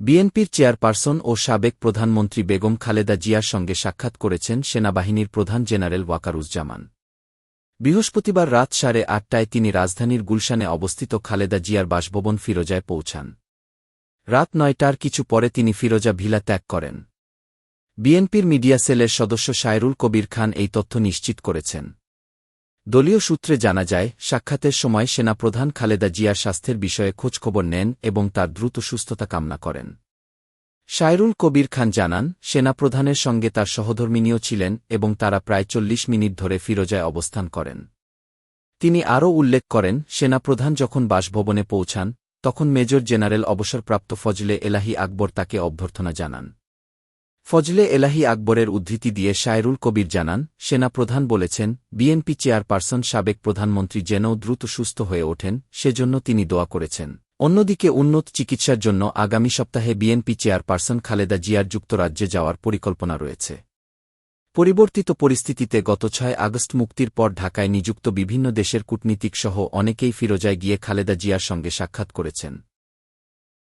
বিএনপির চেয়ারপারসন ও সাবেক প্রধানমন্ত্রী বেগম খালেদা জিয়ার সঙ্গে সাক্ষাৎ করেছেন সেনাবাহিনীর প্রধান জেনারেল ওয়াকারুজ্জামান। বৃহস্পতিবার রাত সাড়ে আটটায় তিনি রাজধানীর গুলশানে অবস্থিত খালেদা জিয়ার বাসভবন ফিরোজায় পৌঁছান। রাত নয়টার কিছু পরে তিনি ফিরোজা ভিলা ত্যাগ করেন। বিএনপির মিডিয়া সেলের সদস্য সায়রুল কবির খান এই তথ্য নিশ্চিত করেছেন। দলীয় সূত্রে জানা যায়, সাক্ষাতের সময় সেনাপ্রধান খালেদা জিয়ার স্বাস্থ্যের বিষয়ে খোঁজখবর নেন এবং তার দ্রুত সুস্থতা কামনা করেন। শায়রুল কবির খান জানান, সেনাপ্রধানের সঙ্গে তার সহধর্মিনীও ছিলেন এবং তারা প্রায় চল্লিশ মিনিট ধরে ফিরোজায় অবস্থান করেন। তিনি আরও উল্লেখ করেন, সেনাপ্রধান যখন বাসভবনে পৌঁছান, তখন মেজর জেনারেল অবসরপ্রাপ্ত ফজলে এলাহি আকবর তাকে অভ্যর্থনা জানান। ফজলে এলাহি আকবরের উদ্ধৃতি দিয়ে শায়রুল কবির জানান, সেনাপ্রধান বলেছেন, বিএনপি চেয়ারপারসন সাবেক প্রধানমন্ত্রী যেন দ্রুত সুস্থ হয়ে ওঠেন, সেজন্য তিনি দোয়া করেছেন। অন্যদিকে উন্নত চিকিৎসার জন্য আগামী সপ্তাহে বিএনপি চেয়ারপারসন খালেদা জিয়ার যুক্তরাজ্যে যাওয়ার পরিকল্পনা রয়েছে। পরিবর্তিত পরিস্থিতিতে গত ছয় আগস্ট মুক্তির পর ঢাকায় নিযুক্ত বিভিন্ন দেশের কূটনীতিকসহ অনেকেই ফিরোজায় গিয়ে খালেদা জিয়ার সঙ্গে সাক্ষাৎ করেছেন।